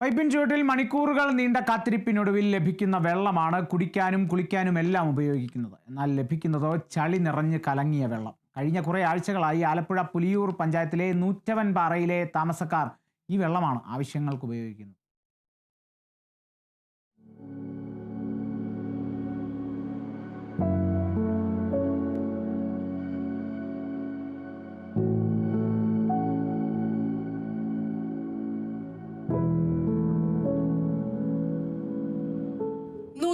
പൈപ്പിൻ ചുവട്ടിൽ മണിക്കൂറുകൾ നീണ്ട കാത്തിരിപ്പിനൊടുവിൽ ലഭിക്കുന്ന വെള്ളമാണ് കുടിക്കാനും കുളിക്കാനും എല്ലാം ഉപയോഗിക്കുന്നത്. എന്നാൽ ലഭിക്കുന്നതോ ചളി നിറഞ്ഞ് കലങ്ങിയ വെള്ളം. കഴിഞ്ഞ കുറേ ആഴ്ചകളായി ആലപ്പുഴ പുലിയൂർ പഞ്ചായത്തിലെ നൂറ്റവൻ പാറയിലെ താമസക്കാർ ഈ വെള്ളമാണ് ആവശ്യങ്ങൾക്ക് ഉപയോഗിക്കുന്നത്.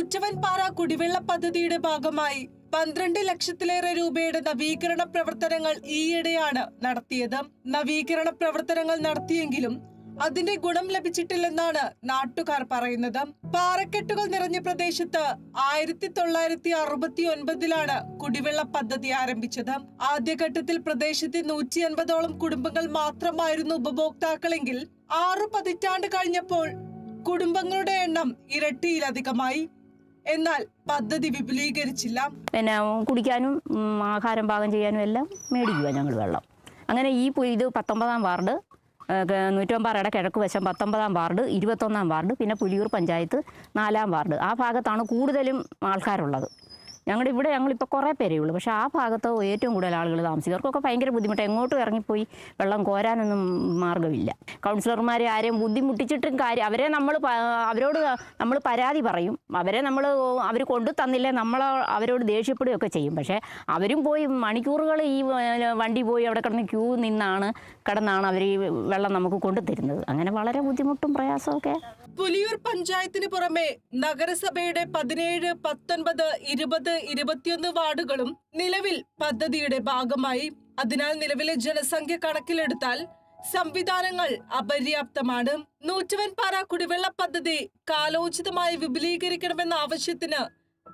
നൂറ്റവൻപാറ കുടിവെള്ള പദ്ധതിയുടെ ഭാഗമായി പന്ത്രണ്ട് ലക്ഷത്തിലേറെ രൂപയുടെ നവീകരണ പ്രവർത്തനങ്ങൾ ഈയിടെയാണ് നടത്തിയത്. നവീകരണ പ്രവർത്തനങ്ങൾ നടത്തിയെങ്കിലും അതിന്റെ ഗുണം ലഭിച്ചിട്ടില്ലെന്നാണ് നാട്ടുകാർ പറയുന്നത്. പാറക്കെട്ടുകൾ നിറഞ്ഞ പ്രദേശത്ത് ആയിരത്തി തൊള്ളായിരത്തി അറുപത്തി ഒൻപതിലാണ് കുടിവെള്ള പദ്ധതി ആരംഭിച്ചത്. ആദ്യഘട്ടത്തിൽ പ്രദേശത്തെ നൂറ്റി അൻപതോളം കുടുംബങ്ങൾ മാത്രമായിരുന്നു ഉപഭോക്താക്കളെങ്കിൽ ആറു പതിറ്റാണ്ട് കഴിഞ്ഞപ്പോൾ കുടുംബങ്ങളുടെ എണ്ണം ഇരട്ടിയിലധികമായി. എന്നാൽ പദ്ധതി വിപുലീകരിച്ചില്ല. പിന്നെ കുടിക്കാനും ആഹാരം പാകം ചെയ്യാനും എല്ലാം മേടിക്കുക ഞങ്ങൾ വെള്ളം. അങ്ങനെ ഈ ഇത് പത്തൊമ്പതാം വാർഡ് നൂറ്റൊമ്പാറയുടെ കിഴക്ക് വശം പത്തൊമ്പതാം വാർഡ് ഇരുപത്തൊന്നാം വാർഡ് പിന്നെ പുലിയൂർ പഞ്ചായത്ത് നാലാം വാർഡ്. ആ ഭാഗത്താണ് കൂടുതലും ആൾക്കാരുള്ളത്. ഞങ്ങളുടെ ഇവിടെ ഞങ്ങളിപ്പോൾ കുറേ പേരേ ഉള്ളൂ. പക്ഷേ ആ ഭാഗത്ത് ഏറ്റവും കൂടുതൽ ആളുകൾ താമസിക്കും. അവർക്കൊക്കെ ഭയങ്കര ബുദ്ധിമുട്ട്. എങ്ങോട്ടും ഇറങ്ങിപ്പോയി വെള്ളം കോരാനൊന്നും മാർഗമില്ല. കൗൺസിലർമാരെ ആരെയും ബുദ്ധിമുട്ടിച്ചിട്ടും കാര്യം അവരെ നമ്മൾ അവരോട് നമ്മൾ പരാതി പറയും. അവരെ നമ്മൾ അവർ കൊണ്ടു തന്നില്ലേ നമ്മൾ അവരോട് ദേഷ്യപ്പെടുകയൊക്കെ ചെയ്യും. പക്ഷേ അവരും പോയി മണിക്കൂറുകൾ ഈ വണ്ടി പോയി അവിടെ കിടന്ന് ക്യൂ നിന്നാണ് കിടന്നാണ് അവർ ഈ വെള്ളം നമുക്ക് കൊണ്ടുതരുന്നത് അങ്ങനെ വളരെ ബുദ്ധിമുട്ടും പ്രയാസമൊക്കെ പുലിയൂർ പഞ്ചായത്തിന് പുറമെ നഗരസഭയുടെ പതിനേഴ് പത്തൊൻപത് ഇരുപത് ഇരുപത്തിയൊന്ന് വാർഡുകളും നിലവിൽ പദ്ധതിയുടെ ഭാഗമായി. അതിനാൽ നിലവിലെ ജനസംഖ്യ കണക്കിലെടുത്താൽ സംവിധാനങ്ങൾ അപര്യാപ്തമാണ്. നൂറ്റുവൻപാറ കുടിവെള്ള പദ്ധതി കാലോചിതമായി വിപുലീകരിക്കണമെന്ന ആവശ്യത്തിന്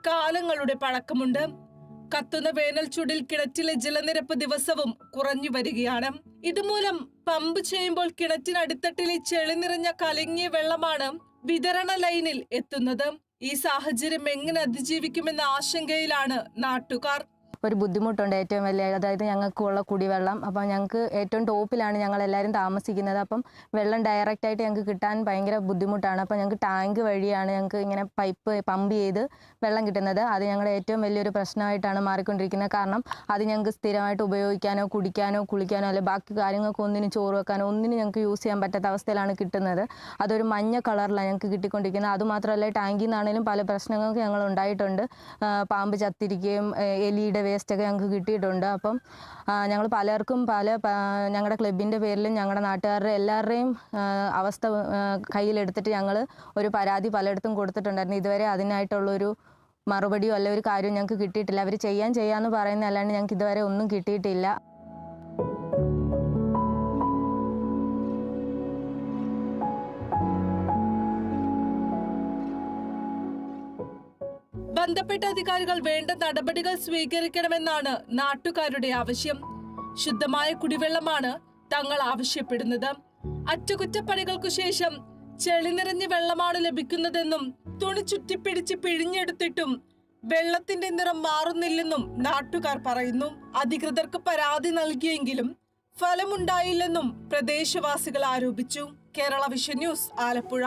കാലങ്ങളുടെ പഴക്കമുണ്ട്. കത്തുന്ന വേനൽ ചൂടിൽ കിണറ്റിലെ ജലനിരപ്പ് ദിവസവും കുറഞ്ഞു വരികയാണ്. ഇതുമൂലം പമ്പ് ചെയ്യുമ്പോൾ കിണറ്റിനടിത്തട്ടിലെ ചെളി നിറഞ്ഞ കലങ്ങിയ വെള്ളമാണ് വിതരണ ലൈനിൽ എത്തുന്നത്. ഈ സാഹചര്യം എങ്ങനെ അതിജീവിക്കുമെന്ന ആശങ്കയിലാണ് നാട്ടുകാർ. ഒരു ബുദ്ധിമുട്ടുണ്ട് ഏറ്റവും വലിയ അതായത് ഞങ്ങൾക്കുള്ള കുടിവെള്ളം. അപ്പം ഞങ്ങൾക്ക് ഏറ്റവും ടോപ്പിലാണ് ഞങ്ങൾ എല്ലാവരും താമസിക്കുന്നത്. അപ്പം വെള്ളം ഡയറക്റ്റായിട്ട് ഞങ്ങൾക്ക് കിട്ടാൻ ഭയങ്കര ബുദ്ധിമുട്ടാണ്. അപ്പം ഞങ്ങൾക്ക് ടാങ്ക് വഴിയാണ് ഞങ്ങൾക്ക് ഇങ്ങനെ പൈപ്പ് പമ്പ് ചെയ്ത് വെള്ളം കിട്ടുന്നത്. അത് ഞങ്ങളുടെ ഏറ്റവും വലിയൊരു പ്രശ്നമായിട്ടാണ് മാറിക്കൊണ്ടിരിക്കുന്നത്. കാരണം അത് ഞങ്ങൾക്ക് സ്ഥിരമായിട്ട് ഉപയോഗിക്കാനോ കുടിക്കാനോ കുളിക്കാനോ അല്ലെ ബാക്കി കാര്യങ്ങൾക്ക് ഒന്നിനും ചോറ് വെക്കാനോ ഒന്നിനും ഞങ്ങൾക്ക് യൂസ് ചെയ്യാൻ പറ്റാത്ത അവസ്ഥയിലാണ് കിട്ടുന്നത്. അതൊരു മഞ്ഞ കളറിലാണ് ഞങ്ങൾക്ക് കിട്ടിക്കൊണ്ടിരിക്കുന്നത്. അതുമാത്രമല്ല ടാങ്കിൽ നിന്നാണെങ്കിലും പല പ്രശ്നങ്ങൾക്ക് ഞങ്ങൾ ഉണ്ടായിട്ടുണ്ട്. പാമ്പ് ചത്തിരിക്കുകയും എലിയുടെ വേസ്റ്റൊക്കെ ഞങ്ങൾക്ക് കിട്ടിയിട്ടുണ്ട്. അപ്പം ഞങ്ങൾ പലർക്കും പല ഞങ്ങളുടെ ക്ലബിന്റെ പേരിലും ഞങ്ങളുടെ നാട്ടുകാരുടെ എല്ലാവരുടെയും അവസ്ഥ കയ്യിലെടുത്തിട്ട് ഞങ്ങൾ ഒരു പരാതി പലയിടത്തും കൊടുത്തിട്ടുണ്ടായിരുന്നു. ഇതുവരെ അതിനായിട്ടുള്ളൊരു മറുപടിയോ അല്ല ഒരു കാര്യവും ഞങ്ങൾക്ക് കിട്ടിയിട്ടില്ല. അവർ ചെയ്യാൻ ചെയ്യാമെന്ന് പറയുന്ന അല്ലാണ്ട് ഞങ്ങൾക്ക് ഇതുവരെ ഒന്നും കിട്ടിയിട്ടില്ല. ബന്ധപ്പെട്ട അധികാരികൾ വേണ്ട നടപടികൾ സ്വീകരിക്കണമെന്നാണ് നാട്ടുകാരുടെ ആവശ്യം. ശുദ്ധമായ കുടിവെള്ളമാണ് തങ്ങൾ ആവശ്യപ്പെടുന്നത്. അറ്റകുറ്റപ്പണികൾക്കു ശേഷം ചെളി നിറഞ്ഞ വെള്ളമാണ് ലഭിക്കുന്നതെന്നും തുണി ചുറ്റിപ്പിടിച്ച് പിഴിഞ്ഞെടുത്തിട്ടും വെള്ളത്തിന്റെ നിറം മാറുന്നില്ലെന്നും നാട്ടുകാർ പറയുന്നു. അധികൃതർക്ക് പരാതി നൽകിയെങ്കിലും ഫലമുണ്ടായില്ലെന്നും പ്രദേശവാസികൾ ആരോപിച്ചു. Kerala vision news Alappuzha.